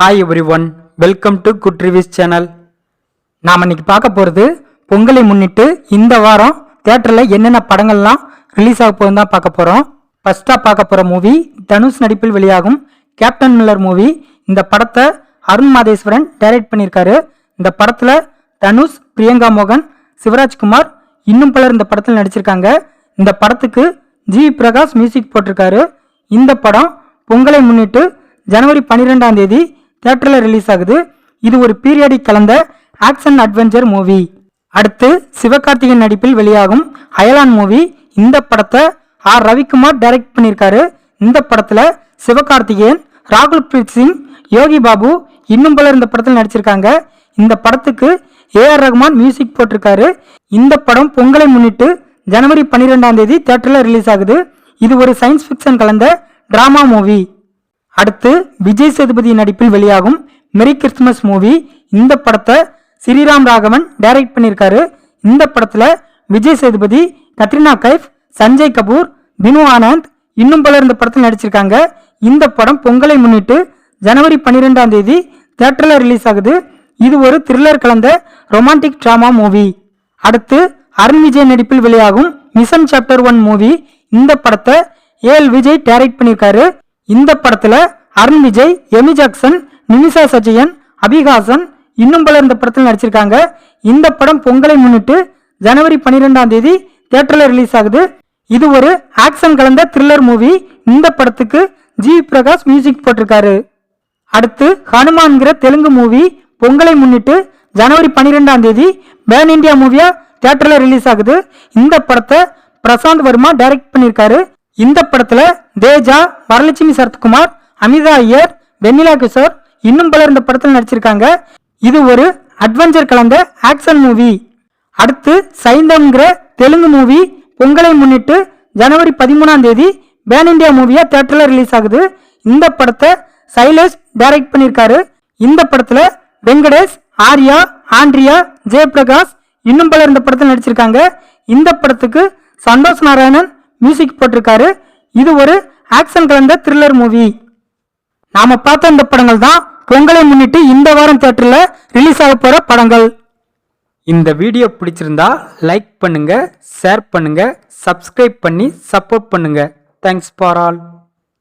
Hi every welcome to good reviews channel நாம் இன்னைக்கு பார்க்க போகிறது பொங்கலை முன்னிட்டு இந்த வாரம் தேட்டரில் என்னென்ன படங்கள்லாம் ரிலீஸ் ஆக போகுதுன்னு தான் பார்க்க போகிறோம் ஃபஸ்ட்டாக பார்க்க போகிற மூவி தனுஷ் நடிப்பில் வெளியாகும் கேப்டன் மில்லர் மூவி இந்த படத்தை அருண் மாதேஸ்வரன் டைரக்ட் பண்ணியிருக்காரு. இந்த படத்தில் தனுஷ் பிரியங்கா மோகன் சிவராஜ்குமார் இன்னும் பலர் இந்த படத்தில் நடிச்சிருக்காங்க. இந்த படத்துக்கு ஜி பிரகாஷ் மியூசிக் போட்டிருக்காரு. இந்த படம் பொங்கலை முன்னிட்டு ஜனவரி பன்னிரெண்டாம் தேதி தேட்டரில் ரிலீஸ் ஆகுது. இது ஒரு பீரியடிக் கலந்த ஆக்ஷன் அட்வென்ச்சர் மூவி அடுத்து சிவகார்த்திகேயன் நடிப்பில் வெளியாகும் அயலான் மூவி இந்த படத்தை ஆர். ரவிக்குமார் டைரக்ட் பண்ணியிருக்காரு. இந்த படத்தில் சிவகார்த்திகேயன் ராகுல் பிரீத் சிங் யோகி பாபு இன்னும் பலர் இந்த படத்தில் நடிச்சிருக்காங்க. இந்த படத்துக்கு ஏஆர் ரகுமான் மியூசிக் போட்டிருக்காரு. இந்த படம் பொங்கலை முன்னிட்டு ஜனவரி பன்னிரெண்டாம் தேதி தேட்டரில் ரிலீஸ் ஆகுது. இது ஒரு சயின்ஸ் ஃபிக்ஷன் கலந்த டிராமா மூவி அடுத்து விஜய் சேதுபதி நடிப்பில் வெளியாகும் மெரி கிறிஸ்துமஸ் மூவி இந்த படத்தை ஸ்ரீராம் ராகவன் டைரக்ட் பண்ணியிருக்காரு. இந்த படத்துல விஜய் சேதுபதி கத்ரினா கைஃப் சஞ்சய் கபூர் பினு ஆனந்த் இன்னும் பலர் இந்த படத்தில் நடிச்சிருக்காங்க. இந்த படம் பொங்கலை முன்னிட்டு ஜனவரி பன்னிரெண்டாம் தேதி தியேட்டரில் ரிலீஸ் ஆகுது. இது ஒரு த்ரில்லர் கலந்த ரொமான்டிக் ட்ராமா மூவி அடுத்து அருண் விஜய் நடிப்பில் வெளியாகும் மிஷன் சாப்டர் ஒன் மூவி இந்த படத்தை ஏஎல் விஜய் டைரக்ட் பண்ணியிருக்காரு. இந்த படத்துல அருண் விஜய் எமி ஜாக்சன் நிமிஷா சஜயன் அபிகாசன் இன்னும் பலர் இந்த படத்தில் நடிச்சிருக்காங்க. இந்த படம் பொங்கலை முன்னிட்டு ஜனவரி பன்னிரெண்டாம் தேதி தியேட்டர்ல ரிலீஸ் ஆகுது. இது ஒரு ஆக்ஷன் கலந்த த்ரில்லர் மூவி இந்த படத்துக்கு ஜி. பிரகாஷ் மியூசிக் போட்டிருக்காரு. அடுத்து ஹனுமான்கிற தெலுங்கு மூவி பொங்கலை முன்னிட்டு ஜனவரி பன்னிரெண்டாம் தேதி பேன் இந்தியா மூவியா தியேட்டரில் ரிலீஸ் ஆகுது. இந்த படத்தை பிரசாந்த் வர்மா டைரக்ட் பண்ணியிருக்காரு. இந்த படத்துல தேஜா வரலட்சுமி சரத்குமார் அமிதா ஐயர் வெண்ணிலா கிஷோர் இன்னும் பலர் இந்த படத்தில் நடிச்சிருக்காங்க. இது ஒரு அட்வென்ச்சர் கலந்த ஆக்ஷன் மூவி அடுத்து சைந்தம்ங்கிற தெலுங்கு மூவி பொங்கலை முன்னிட்டு ஜனவரி பதிமூணாம் தேதி பேன் இந்தியா மூவியா தேட்டரில் ரிலீஸ் ஆகுது. இந்த படத்தை சைலேஷ் டைரக்ட் பண்ணியிருக்காரு. இந்த படத்தில் வெங்கடேஷ் ஆர்யா ஆண்ட்ரியா ஜெயபிரகாஷ் இன்னும் பலர் இந்த படத்தில் நடிச்சிருக்காங்க. இந்த படத்துக்கு சந்தோஷ் நாராயணன் மியூசிக் போட்டிருக்காரு. இது ஒரு ஆக்ஷன் கலந்த த்ரில்லர் மூவி நாம பார்த்த இந்த படங்கள் தான் பொங்கலை முன்னிட்டு இந்த வாரம் தேட்டரில் ரிலீஸ் ஆக போகிற படங்கள். இந்த வீடியோ பிடிச்சிருந்தா லைக் பண்ணுங்க ஷேர் பண்ணுங்க சப்ஸ்கிரைப் பண்ணி சப்போர்ட் பண்ணுங்க. Thanks for all